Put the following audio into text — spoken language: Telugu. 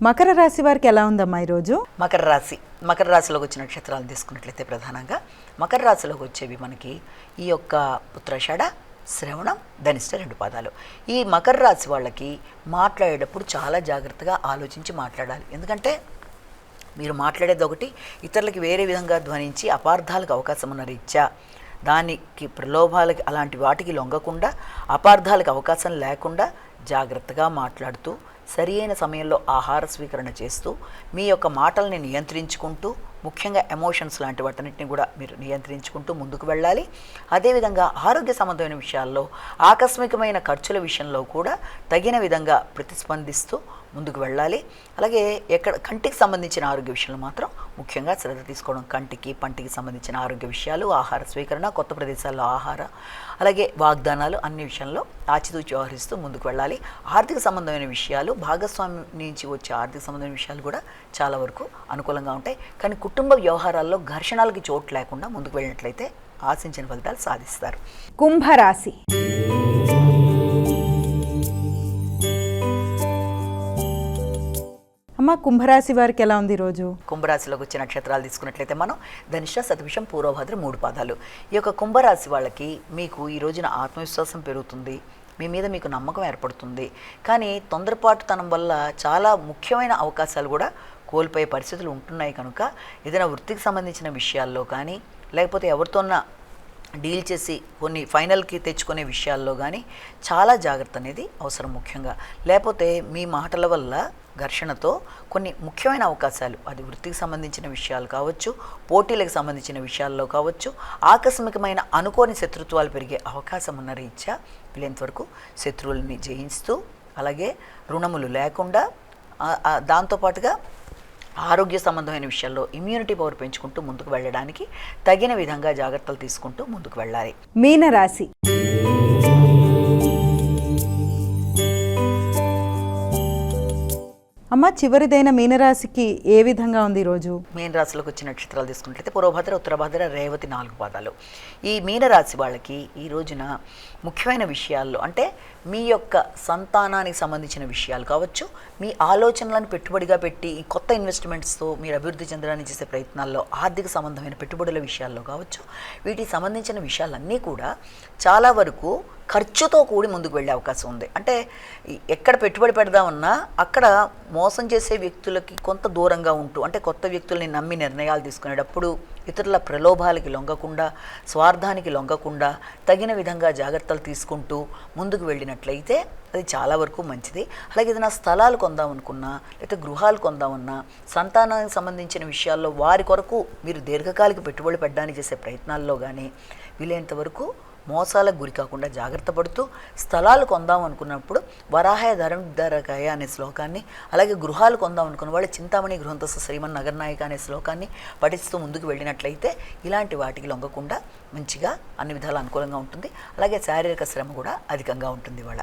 మకర రాశి వారికి ఎలా ఉందమ్మా ఈరోజు? మకర రాశి మకర రాశిలోకి వచ్చిన నక్షత్రాలు తీసుకున్నట్లయితే ప్రధానంగా మకర రాశిలోకి వచ్చేవి మనకి ఈ యొక్క పుత్రషడ శ్రవణం ధనిష్ట రెండు పాదాలు. ఈ మకర రాశి వాళ్ళకి మాట్లాడేటప్పుడు చాలా జాగ్రత్తగా ఆలోచించి మాట్లాడాలి. ఎందుకంటే మీరు మాట్లాడేది ఒకటి ఇతరులకి వేరే విధంగా ధ్వనించి అపార్థాలకు అవకాశం ఉన్న రీత్యా దానికి ప్రలోభాలకి అలాంటి వాటికి లొంగకుండా అపార్థాలకు అవకాశం లేకుండా జాగ్రత్తగా మాట్లాడుతూ సరి అయిన సమయంలో ఆహార స్వీకరణ చేస్తూ మీ యొక్క మాటల్ని నియంత్రించుకుంటూ ముఖ్యంగా ఎమోషన్స్ లాంటి వాటన్నిటిని కూడా మీరు నియంత్రించుకుంటూ ముందుకు వెళ్ళాలి. అదేవిధంగా ఆరోగ్య సంబంధమైన విషయాల్లో ఆకస్మికమైన ఖర్చుల విషయంలో కూడా తగిన విధంగా ప్రతిస్పందిస్తూ ముందుకు వెళ్ళాలి. అలాగే ఎక్కడ కంటికి సంబంధించిన ఆరోగ్య విషయంలో మాత్రం ముఖ్యంగా శ్రద్ధ తీసుకోవడం కంటికి పంటికి సంబంధించిన ఆరోగ్య విషయాలు ఆహార స్వీకరణ కొత్త ప్రదేశాల్లో ఆహార అలాగే వాగ్దానాలు అన్ని విషయంలో ఆచితూచి వ్యవహరిస్తూ ముందుకు వెళ్ళాలి. ఆర్థిక సంబంధమైన విషయాలు భాగస్వామి నుంచి వచ్చే ఆర్థిక సంబంధమైన విషయాలు కూడా చాలా వరకు అనుకూలంగా ఉంటాయి. కానీ కుటుంబ వ్యవహారాల్లో ఘర్షణలకి చోటు లేకుండా ముందుకు వెళ్ళినట్లయితే ఆశించిన ఫలితాలు సాధిస్తారు. కుంభరాశి. అమ్మ కుంభరాశి వారికి ఎలా ఉంది ఈరోజు? కుంభరాశిలోకి వచ్చే నక్షత్రాలు తీసుకున్నట్లయితే మనం ధనిష్ట సతవిషం పూర్వభద్ర మూడు పాదాలు. ఈ యొక్క కుంభరాశి వాళ్ళకి మీకు ఈ రోజున ఆత్మవిశ్వాసం పెరుగుతుంది. మీ మీద మీకు నమ్మకం ఏర్పడుతుంది. కానీ తొందరపాటుతనం వల్ల చాలా ముఖ్యమైన అవకాశాలు కూడా కోల్పోయే పరిస్థితులు ఉంటున్నాయి కనుక ఏదైనా వృత్తికి సంబంధించిన విషయాల్లో కానీ లేకపోతే ఎవరితోన్నా డీల్ చేసి కొన్ని ఫైనల్కి తెచ్చుకునే విషయాల్లో కానీ చాలా జాగ్రత్త అనేది అవసరం ముఖ్యంగా. లేకపోతే మీ మాటల వల్ల ఘర్షణతో కొన్ని ముఖ్యమైన అవకాశాలు అది వృత్తికి సంబంధించిన విషయాలు కావచ్చు పోటీలకు సంబంధించిన విషయాల్లో కావచ్చు ఆకస్మికమైన అనుకోని శత్రుత్వాలు పెరిగే అవకాశం ఉన్న రీత్యా వీలైనంత వరకు శత్రువుల్ని జయిస్తూ అలాగే రుణములు లేకుండా దాంతోపాటుగా ఆరోగ్య సంబంధమైన విషయాల్లో ఇమ్యూనిటీ పవర్ పెంచుకుంటూ ముందుకు వెళ్ళడానికి తగిన విధంగా జాగ్రత్తలు తీసుకుంటూ ముందుకు వెళ్ళాలి. మీనరాశి. అమ్మ చివరిదైన మీనరాశికి ఏ విధంగా ఉంది ఈరోజు? మీనరాశిలోకి వచ్చిన నక్షత్రాలు తీసుకున్నట్లయితే పూర్వభద్ర ఉత్తరభద్ర రేవతి నాలుగు పాదాలు. ఈ మీనరాశి వాళ్ళకి ఈ రోజున ముఖ్యమైన విషయాల్లో అంటే మీ యొక్క సంతానానికి సంబంధించిన విషయాలు కావచ్చు మీ ఆలోచనలను పెట్టుబడిగా పెట్టి ఈ కొత్త ఇన్వెస్ట్మెంట్స్తో మీరు అభివృద్ధి చెందడానికి చేసే ప్రయత్నాల్లో ఆర్థిక సంబంధమైన పెట్టుబడుల విషయాల్లో కావచ్చు వీటికి సంబంధించిన విషయాలన్నీ కూడా చాలా వరకు ఖర్చుతో కూడి ముందుకు వెళ్ళే అవకాశం ఉంది. అంటే ఎక్కడ పెట్టుబడి పెడదామన్నా అక్కడ మోసం చేసే వ్యక్తులకి కొంత దూరంగా ఉంటూ అంటే కొత్త వ్యక్తుల్ని నమ్మి నిర్ణయాలు తీసుకునేటప్పుడు ఇతరుల ప్రలోభాలకి లొంగకుండా స్వార్థానికి లొంగకుండా తగిన విధంగా జాగ్రత్తలు తీసుకుంటూ ముందుకు వెళ్ళినట్లయితే అది చాలా వరకు మంచిది. అలాగే ఏదైనా స్థలాలు కొందాం అనుకున్నా లేకపోతే గృహాలు కొందామన్నా సంతానానికి సంబంధించిన విషయాల్లో వారి కొరకు మీరు దీర్ఘకాలిక పెట్టుబడి పెట్టడానికి చేసే ప్రయత్నాల్లో కానీ వీలైనంత వరకు మోసాలకు గురి కాకుండా జాగ్రత్త పడుతూ స్థలాలు కొందాం అనుకున్నప్పుడు వరాహయ ధరం ధరకాయ అనే శ్లోకాన్ని అలాగే గృహాలు కొందాం అనుకున్న వాళ్ళు చింతామణి గృహంతో శ్రీమన్ నగర్నాయక అనే శ్లోకాన్ని పఠిస్తూ ముందుకు వెళ్ళినట్లయితే ఇలాంటి వాటికి లొంగకుండా మంచిగా అన్ని విధాలు అనుకూలంగా ఉంటుంది. అలాగే శారీరక శ్రమ కూడా అధికంగా ఉంటుంది వాళ్ళ.